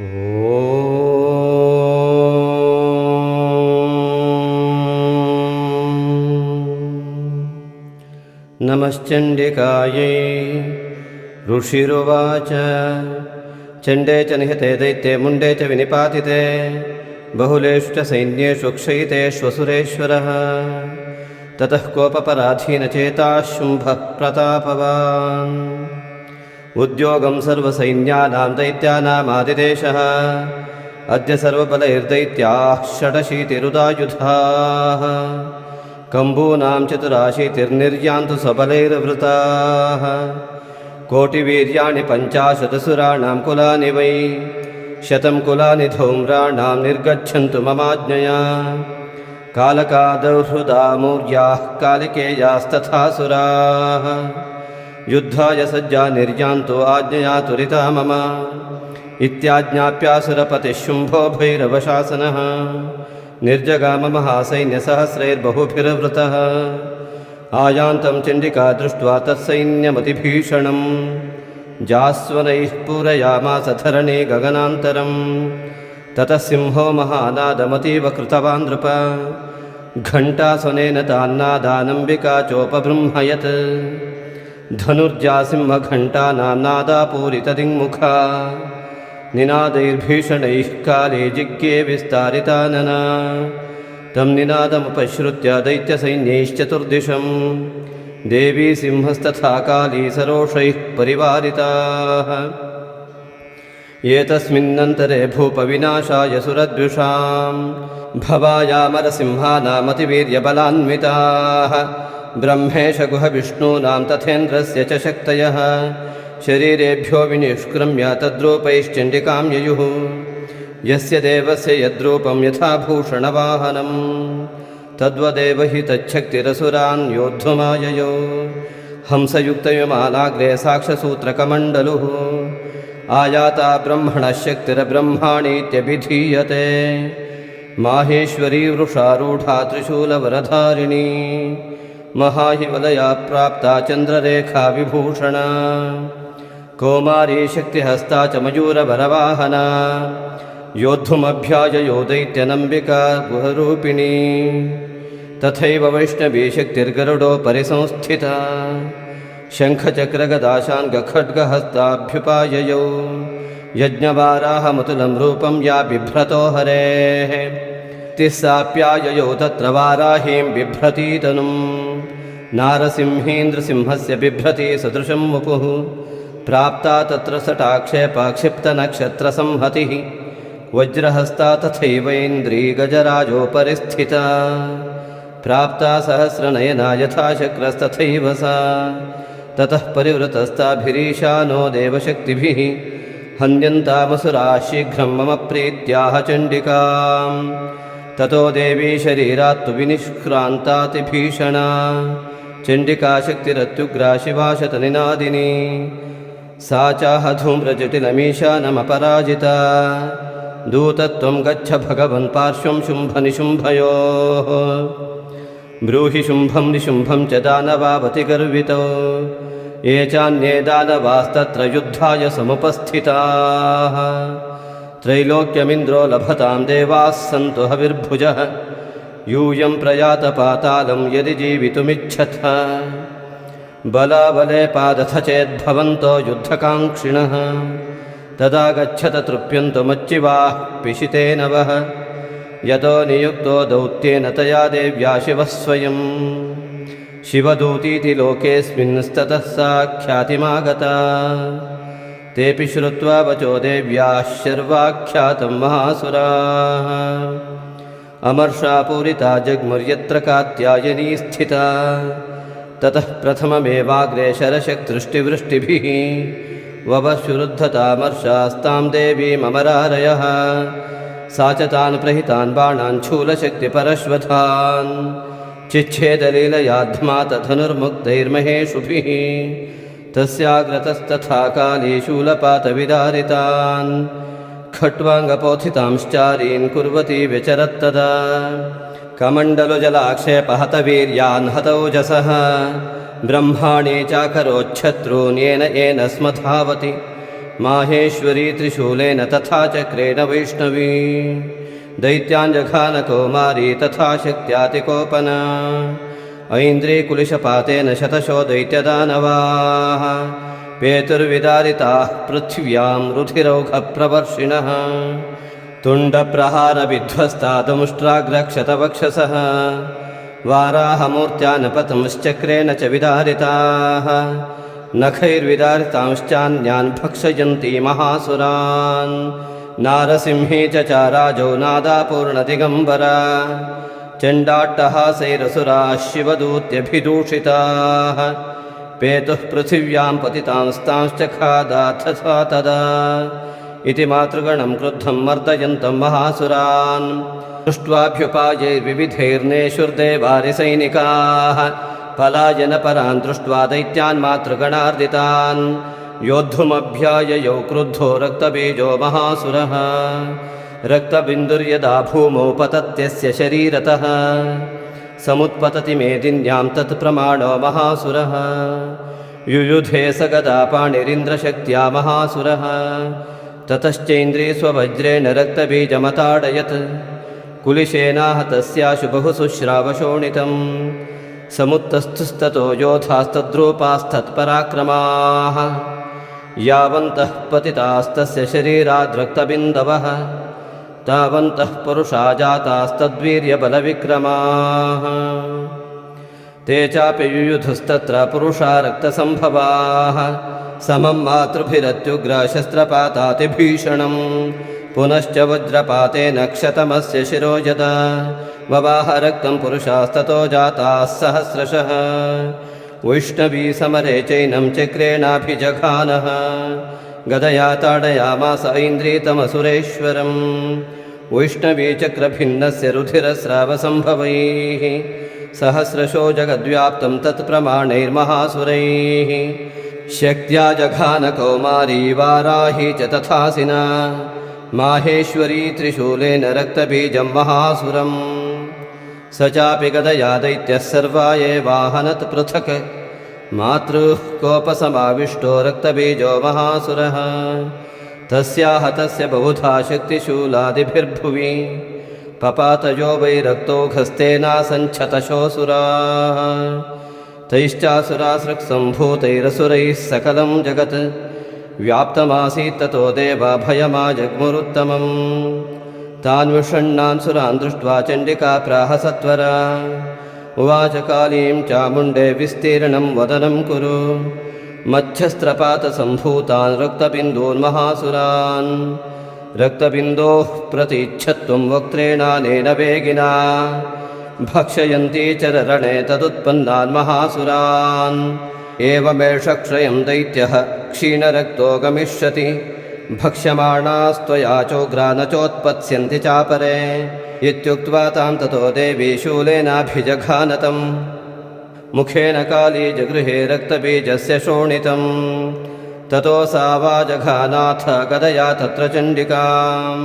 नमश्चण्डिकायै ऋषिरुवाच। चण्डे च निहते दैत्ये मुण्डे च विनिपातिते बहुलेषु च सैन्येषु क्षयितेष्वसुरेश्वरः ततः कोपपराधीनचेताः शुम्भः प्रतापवान् उद्योगं सर्वसैन्यानां दैत्यानामादिदेशः अद्य सर्वबलैर्दैत्याः षडशीतिरुदायुधाः। कम्बूनां चतुराशीतिर्निर्यान्तु स्वबलैर्वृताः कोटिवीर्याणि पञ्चाशदसुराणां कुलानि वै। शतं कुलानि धूम्राणां निर्गच्छन्तु ममाज्ञया। कालकादौहृदामूर्याः कालिकेयास्तथासुराः युद्धाय सज्जा निर्यान्तो आज्ञया तुरिता मम। इत्याज्ञाप्यासुरपतिः शुम्भो भैरवशासनः। निर्जगाममहासैन्यसहस्रैर्बहुभिर्वृतः आयान्तं चण्डिका दृष्ट्वा तत्सैन्यमतिभीषणं जास्वनैः पूरयामास धरणे गगनान्तरं ततः सिंहो महानादमतीव कृतवान् नृप घण्टास्वनेन तान्नादानम्बिका चोपबृंहयत् धनुर्जासिंहघण्टानां नादापूरितदिङ्मुखा निनादैर्भीषणैः काले जिज्ञे विस्तारितानना। तं निनादमुपश्रुत्य दैत्यसैन्यैश्चतुर्दिशं। देवी सिंहस्तथा काली सरोषैः परिवारिताः। एतस्मिन्नन्तरे भूपविनाशाय सुरद्विषां। भवायामरसिंहानामतिवीर्यबलान्विताः ब्रह्मेशगुहविष्णूनां तथेन्द्रस्य च शक्तयः। शरीरेभ्यो विनिष्क्रम्य तद्रूपैश्चण्डिकां ययुः। यस्य देवस्य यद्रूपं यथा भूषणवाहनं तद्वदेव हि तच्छक्तिरसुरान् योद्धुमाययो। हंसयुक्तयुमानाग्रे साक्षसूत्रकमण्डलुः। आयाता ब्रह्मणः शक्तिरब्रह्माणीत्यभिधीयते माहेश्वरी वृषारूढा त्रिशूलवरधारिणी महाहिवलया प्राप्ता चन्द्ररेखा विभूषणा। कौमारी शक्तिहस्ता च मयूरवरवाहना योद्धुमभ्याजयो दैत्यनम्बिका गुहरूपिणी। तथैव वैष्णवी शक्तिर्गरुडोपरि संस्थिता शङ्खचक्रगदाशाङ्गखड्गहस्ताभ्युपाययौ। यज्ञवाराहमतुलं रूपं या बिभ्रतो हरेः। तिस्साप्याययौ तत्र वाराहीं बिभ्रतीतनुं नारसिंहेन्द्रसिंहस्य बिभ्रति सदृशं वपुः। प्राप्ता तत्र सटाक्षेपाक्षिप्तनक्षत्रसंहतिः वज्रहस्ता तथैवेन्द्री गजराजोपरि स्थिता प्राप्ता सहस्रनयना यथा शक्रस्तथैव सा। ततः परिवृतस्ताभिरीशानो देवशक्तिभिः। हन्यन्तामसुराः शीघ्रं मम प्रीत्याह चण्डिकां ततो देवी शरीरात् तु विनिष्क्रान्तातिभीषणा चण्डिकाशक्तिरत्युग्रा शिवाशतनिनादिनी सा चाह धूम्रजटिलमीशानमपराजिता दूतत्वं गच्छ भगवन् पार्श्वं शुम्भनिशुम्भयोः। ब्रूहि शुम्भं निशुम्भं च दानवावति गर्वितो ये चान्ये दानवास्तत्र युद्धाय समुपस्थिताः। त्रैलोक्यमिन्द्रो लभतां देवाः सन्तु हविर्भुजः यूयं प्रयातपातालं यदि जीवितुमिच्छथ। बलाबले पादथ चेद्भवन्तो युद्धकाङ्क्षिणः। तदा गच्छत तृप्यन्तु मच्चिवाः पिशिते नवः। यतो नियुक्तो दौत्येन तया देव्या शिवः स्वयं शिवदूतीति लोकेऽस्मिंस्ततः सा ख्यातिमागता तेऽपि श्रुत्वा वचो देव्याः शर्वाख्यातं महासुराः अमर्षापूरिता जग्मुर्यत्र कात्यायनी स्थिता। ततः प्रथममेवाग्रे शरशक्तृष्टिवृष्टिभिः ववशुरुद्धतामर्षास्तां देवीममरारयः सा च तान् प्रहितान् बाणान् शूलशक्तिपरश्वथान् चिच्छेदलीलयाध्मातधनुर्मुक्तैर्महेषुभिः तस्याग्रतस्तथा काली शूलपातविदारितान् खट्वाङ्गपोथितांश्चारीन् कुर्वती व्यचरत्तदा कमण्डलुजलाक्षेपहतवीर्यान् हतौजसः। ब्रह्माणे चाकरोच्छत्रून्येन येन स्म धावति माहेश्वरी त्रिशूलेन तथा चक्रेण वैष्णवी। दैत्याञ्जघानकौमारी तथा शक्त्यातिकोपना। ऐन्द्रीकुलिशपातेन शतशो दैत्यदानवाः पेतुर्विदारिताः पृथिव्यां रुधिरौघप्रवर्षिणः। तुण्डप्रहारविध्वस्तादमुष्ट्राग्रक्षतवक्षसः। वाराहमूर्त्यानपतंश्चक्रेण च विदारिताः। नखैर्विदारितांश्चान्यान् भक्षयन्ती महासुरान्। नारसिंहे च चाराजौ नादापूर्णदिगम्बरा। चण्डाट्टहासैरसुराः शिवदूत्यभिदूषिताः पेतुः पृथिव्यां पतितांस्तांश्च खादाथ सा तदा। इति मातृगणं क्रुद्धं मर्दयन्तं महासुरान्। दृष्ट्वाभ्युपायैर्विविधैर्नेषुर्देवारिसैनिकाः पलायनपरान् दृष्ट्वा दैत्यान् मातृगणार्दितान्। योद्धुमभ्याययौ क्रुद्धो रक्तबीजो महासुरः। रक्तबिन्दुर्यदा भूमौ पतत्यस्य शरीरतः समुत्पतति मेदिन्यां तत्प्रमाणो महासुरः। युयुधे स गदा पाणिरिन्द्रशक्त्या महासुरः। ततश्चैन्द्री स्ववज्रेण रक्तबीजमताडयत्। कुलिशेनाह तस्याशु बहु शुश्रावशोणितं समुत्तस्थुस्ततो योधास्तद्रूपास्तत्पराक्रमाः। यावन्तः पतितास्तस्य शरीराद्रक्तबिन्दवः तावन्तः पुरुषा जातास्तद्वीर्यबलविक्रमाः। ते चापि युयुधुस्तत्र पुरुषा रक्तसम्भवाः। समं मातृभिरत्युग्रशस्त्रपातातिभीषणं पुनश्च वज्रपातेन क्षतमस्य शिरोजदा ववाह रक्तं पुरुषास्ततो जाताः सहस्रशः। वैष्णवी समरे चैनं चक्रेणाभिजघानः। गदया ताडयामास ऐन्द्रीतमसुरेश्वरं वैष्णवी चक्रभिन्नस्य रुधिरस्रावसम्भवैः सहस्रशो जगद्व्याप्तं तत्प्रमाणैर्महासुरैः शक्त्या जघानकौमारी वाराही च तथासिना माहेश्वरी त्रिशूलेन रक्तबीजं महासुरम्। स चापि गदया दैत्यः सर्वा एवाहनत् पृथक् मातृः कोपसमाविष्टो रक्तबीजो महासुरः तस्याह तस्य बहुधा शक्तिशूलादिभिर्भुवि। पपातयो वै रक्तौघस्तेनासञ्छतशोऽसुराः तैश्चासुरासृक्सम्भूतैरसुरैः सकलं जगत्। व्याप्तमासीत् ततो देवाभयमाजग्मुरुत्तमम् तान् विषण्णान् सुरान् दृष्ट्वा चण्डिका सत्वरा। उवाच कालीं चामुण्डे विस्तीर्णं वदनं कुरु मध्यस्त्रपातसम्भूतान् रक्तबिन्दून् महासुरान् रक्तबिन्दोः प्रतीच्छत्वं वक्त्रेणानेन वेगिना। भक्षयन्ती चररणे तदुत्पन्नान् महासुरान्। एवमेष क्षयं दैत्यः क्षीणरक्तो गमिष्यति भक्ष्यमाणास्त्वया चोग्रा न चोत्पत्स्यन्ति चापरे। इत्युक्त्वा तां ततो देवी शूलेनाभिजघानतम् मुखेन काली जगृहे रक्तबीजस्य शोणितं ततो सा वाजघानाथ गदया तत्र चण्डिकाम्।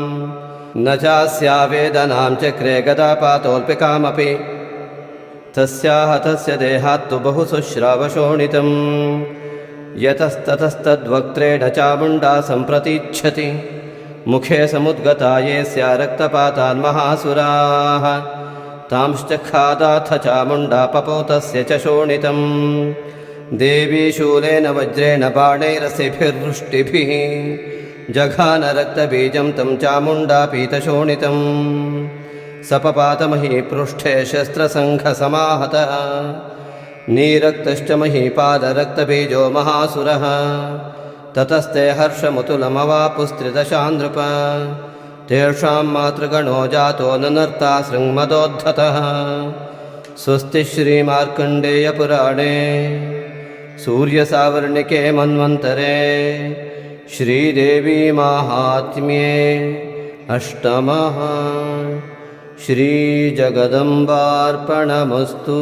न चास्या वेदनां चक्रे गदापातोऽल्पिकामपि तस्याः तस्य देहात्तु बहु शुश्रावशोणितं यतस्ततस्तद्वक्त्रेण चामुण्डा सम्प्रतीच्छति। मुखे समुद्गता ये स्या रक्तपातान् तांश्च खादाथ चामुण्डा च शोणितं देवी शूलेन वज्रेण बाणैरसिभिर्वृष्टिभिः। जघानरक्तबीजं तं चामुण्डा पीतशोणितं सपपातमही पृष्ठे शस्त्रसङ्घसमाहतः। नीरक्तश्च महीपादरक्तबीजो महासुरः। ततस्ते हर्षमुतुलमवापुस्त्रिदशानृप तेषां मातृगणो जातो ननर्ता शृङ्मदोद्धतः। स्वस्ति श्रीमार्कण्डेयपुराणे सूर्यसावर्णिके मन्वन्तरे श्रीदेवी माहात्म्ये अष्टमः। श्रीजगदम्बार्पणमस्तु